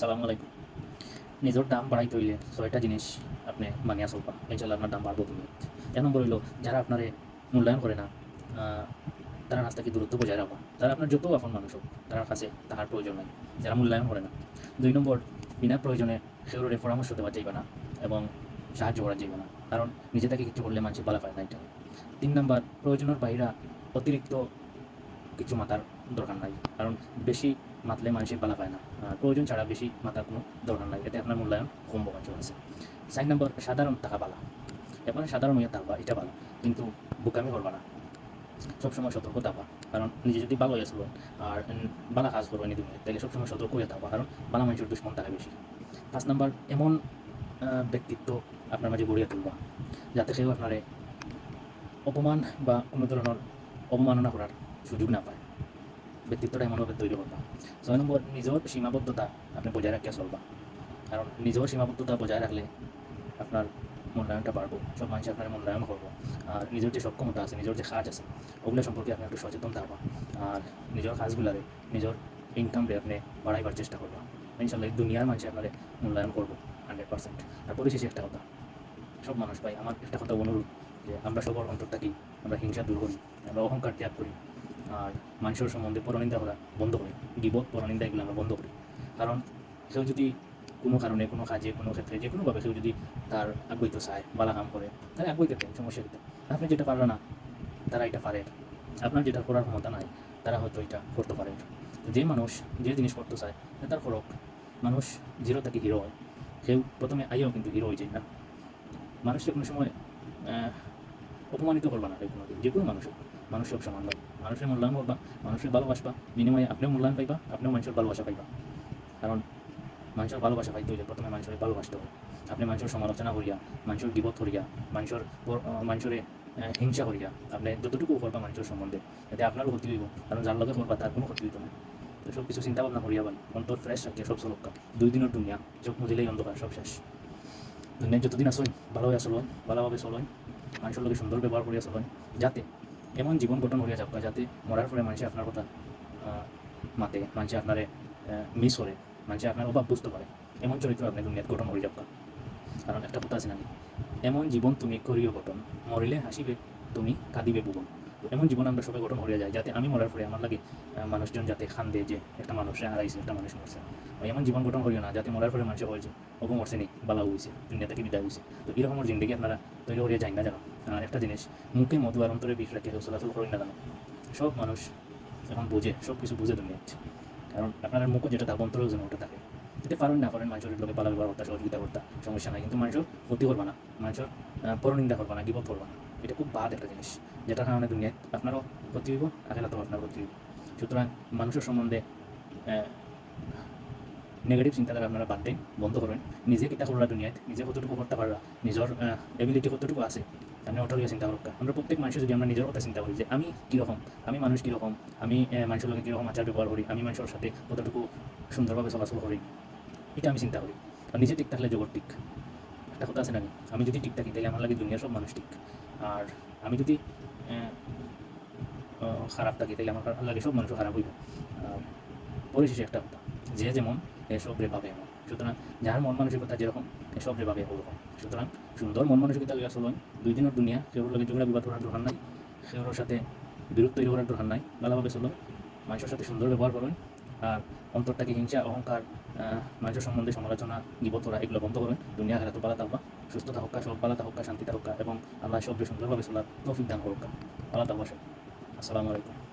সালাম আলাইকুম। নিজের দাম বাড়াইতে হইলে ছয়টা জিনিস আপনি মানিয়া চলবা। ইনশাল্লাহ আপনার দাম বাড়বো তুমি। এক নম্বর হইল, যারা আপনারে মূল্যায়ন করে না তারা রাস্তাকে দূরত্ব বজায় রাখবা। তারা আপনার যত আপন মানুষ হোক, তার কাছে তাহার প্রয়োজন নাই। যারা মূল্যায়ন করে না। দুই নম্বর, বিনা প্রয়োজনে সেগুলোর পরামর্শ দেওয়া যাইবে না এবং সাহায্য করা যাইবে না। কারণ নিজে থেকে কিছু করলে মানুষ বলা পায় না এটা। তিন নম্বর, প্রয়োজনের বাইরা অতিরিক্ত কিছু মাতার দরকার নাই। কারণ বেশি মাতলে মানুষের বালা পায় না। প্রয়োজন ছাড়া বেশি মাতার কোনো দরকার নাই। এতে আপনার মূল্যায়ন কম বকাঞ্চল আছে। চার নম্বর, সাধারণ টাকা বালা এখন সাধারণ হইয়া থাকবা এটা ভালো কিন্তু বোকামি করবা না। সবসময় সতর্ক থাকবা। কারণ নিজে যদি ভালো হয়ে চলবেন আর বালা কাজ করবেন তুমি, তাহলে সবসময় সতর্ক হয়ে থাকবা। কারণ বালা মানুষের দুশ্মন থাকে বেশি। পাঁচ নম্বর, এমন ব্যক্তিত্ব আপনার মাঝে গড়িয়ে তুলবা, যাতে কেউ আপনারে অপমান বা কোনো ধরনের অবমাননা করার সুযোগ না পায়। ব্যক্তিত্বটা এমনভাবে তৈরি করবা। ছয় নম্বর নিজের সীমাবদ্ধতা আপনি বজায় রাখিয়া চলবা। কারণ নিজের সীমাবদ্ধতা বজায় রাখলে আপনার মূল্যায়নটা বাড়বো, সব মানুষ আপনার মূল্যায়ন করব। আর নিজের যে সক্ষমতা আছে, নিজের যে কাজ আছে, ওগুলো সম্পর্কে আপনি একটু সচেতন থাকবা। আর নিজের কাজগুলারে নিজের ইনকামে আপনি বাড়াইবার চেষ্টা করবা। ইনশাল্লাহ দুনিয়ার মানুষ আপনার মূল্যায়ন করব হান্ড্রেড পার্সেন্ট আর পরিশেষে একটা কথা, সব মানুষ ভাই, আমার একটা কথা অনুরোধ যে আমরা সবার অন্তর থাকি আমরা হিংসা দূর করি, আমরা অহংকার ত্যাগ করি। আর মানুষের সম্বন্ধে পরনিন্দা করা বন্ধ করি গিবত পরনিন্দা এগুলো আমরা বন্ধ করি। কারণ কেউ যদি কোনো কারণে, কোনো কাজে, কোনো ক্ষেত্রে, যে কোনোভাবে কেউ যদি তার আগ্রহিত চায় বালা কাম করে, তাহলে আগ্রহিত দেন সমস্যা দিতে আপনি যেটা পারবে না, তারা এটা পারে। আপনার যেটা করার ক্ষমতা নাই, তারা হয়তো এটা করতে পারে। যে মানুষ যে জিনিস করতে চায় তার ফরক মানুষ জিরো থেকে হিরো হয়। কেউ প্রথমে আইও কিন্তু হিরো হয়ে যায় না। মানুষকে কোনো সময় অপমানিত করবা না কোনো দিন। যে কোনো মানুষ হোক মানুষ সব সমান নয় মানুষের মূল্যায়ন করবা। মানুষের ভালোবাসবা। বিনিময়ে আপনিও মূল্যায়ন পাইবা, আপনিও মানুষের ভালোবাসা পাইবা। কারণ মানুষের ভালোবাসা পাইতে হইলে প্রথমে মানুষের ভালোবাসতে হবে। আপনি মানুষের সমালোচনা করিয়া, মানুষের বিপদ করিয়া, মানুষের মানুষের হিংসা করিয়া আপনি যতটুকু করবা মানুষের সম্বন্ধে, এতে আপনারও ক্ষতি হইব। কারণ যার লগে করবা তার কোনো ক্ষতি হইতো না। তো সব কিছু চিন্তা ভাবনা করিয়া ভাই, অন্তর ফ্রেশ রাখিয়া সব চলকা দুই দিনের দুনিয়া, চোখ মুদিলেই অন্ধকার, সব শেষ। দুনিয়া যতদিন আসুন ভালো হয়ে চলুন ভালোভাবে চলুন মানুষের লোকে সুন্দর ব্যবহার করিয়া চলুন যাতে এমন জীবন গঠন হইয়া যাক যাতে মরার পরে মানুষে আপনার কথা মাতে, মানুষে আপনারে মিস করে, মানুষে আপনার অভাব বুঝতে পারে। এমন চরিত্র আপনি দুনিয়াত গঠন হয়ে যাক কারণ একটা কথা আছে না এমন জীবন তুমি করিও গঠন, মরিলে হাসিবে, তুমি কাঁদিবে ভুবন তো এমন জীবন আমরা সবাই গঠন হয়ে যায় যাতে আমি মরার পরে আমার লাগে মানুষজন যাতে খান দেয় যে একটা মানুষ হারাইছে, একটা মানুষ মরছে। এমন জীবন গঠন করিও না, যাতে মরার পরে মানুষে হয়েছে ওগো, মরছে নি, বালা হয়েছে দুনিয়া থেকে বিদায় হয়েছে তো এরকম জিন্দগি আপনারা তৈরি করিয়া যাই না জানো। আর একটা জিনিস, মুখে মধু আর অন্তরে বিষ রাখে চলাচল করেন না জানো। সব মানুষ এখন বুঝে সব কিছু বুঝে দুনিয়া কারণ আপনার মুখে যেটা থাকে অন্তরেও যেন ওটা থাকে। যদি পারেন না পারেন মানুষের লোকে পালা ব্যবহার করতে, সহযোগিতা করতে, সমস্যা নাই। কিন্তু মানুষের ক্ষতি করবা না। মানুষের পরনিন্দা করবা না, গিবত করবা না। এটা খুব বাদ একটা জিনিস। যেটার কারণে দুনিয়ায় আপনারও ক্ষতি হইব, আখেরাতেও আপনার ক্ষতি হইব। সুতরাং মানুষের সম্বন্ধে নেগেটিভ চিন্তাধারা আপনারা বাদ দিন, বন্ধ করেন। নিজে কিতা করলা দুনিয়ায়, নিজে কতটুকু করতে পারবা, নিজের এবিলিটি কতটুকু আছে, আপনি ওটা লিয়ে চিন্তা করবা আমরা প্রত্যেক মানুষের যদি আমরা নিজের কথা চিন্তা করি যে, আমি কীরকম, আমি মানুষ কীরকম, আমি মানুষের লোকে কীরকম আচার ব্যবহার করি, আমি মানুষের সাথে কতটুকু সুন্দরভাবে চলাচল করি, এটা আমি চিন্তা করি। আর নিজে ঠিক থাকলে জগৎ ঠিক একটা কথা আছে না আমি যদি ঠিক থাকি, তাহলে আমার লাগে দুনিয়ার সব মানুষ ঠিক আর আমি যদি খারাপ থাকি, তাহলে আমার লাগে সব মানুষ খারাপ হইব। পরিশেষে একটা কথা, যে যেমন এসব রে পাবে এমন। সুতরাং যার মন মানসিকতা যেরকম এসব রে পাবে ওরকম। সুতরাং সুন্দর মন মানসিকতা লেগে চলুন দুই দিনের দুনিয়া সেগুলোর লাগে ঝগড়া বিবাদ করার দরকার নাই সেগুলোর সাথে বিরোধ তৈরি করার দরকার নাই। ভালোভাবে চলুন মানুষের সাথে সুন্দর ব্যবহার করুন আর অন্তরটাকে হিংসা, অহংকার মাঝে সম্বন্ধে সমালোচনা গিবত করা এগুলো বন্ধ করবেন দুনিয়া খেলা তো পালা থাকবা সুস্থ থাকা সব পালা থাকা শান্তি থাকা এবং আল্লাহ সব সুন্দরভাবে চলার তৌফিক দান করুক। পালা থাকবা সব আসসালামু আলাইকুম।